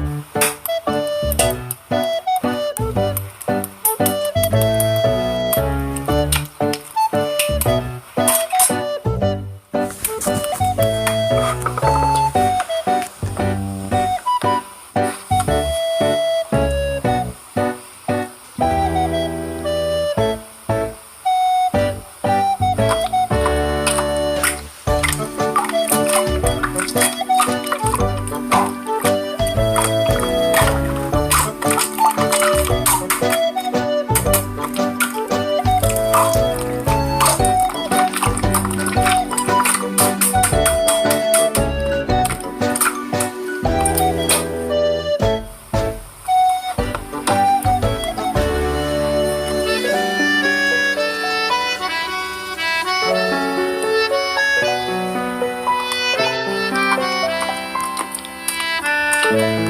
Bye. thank yeah. you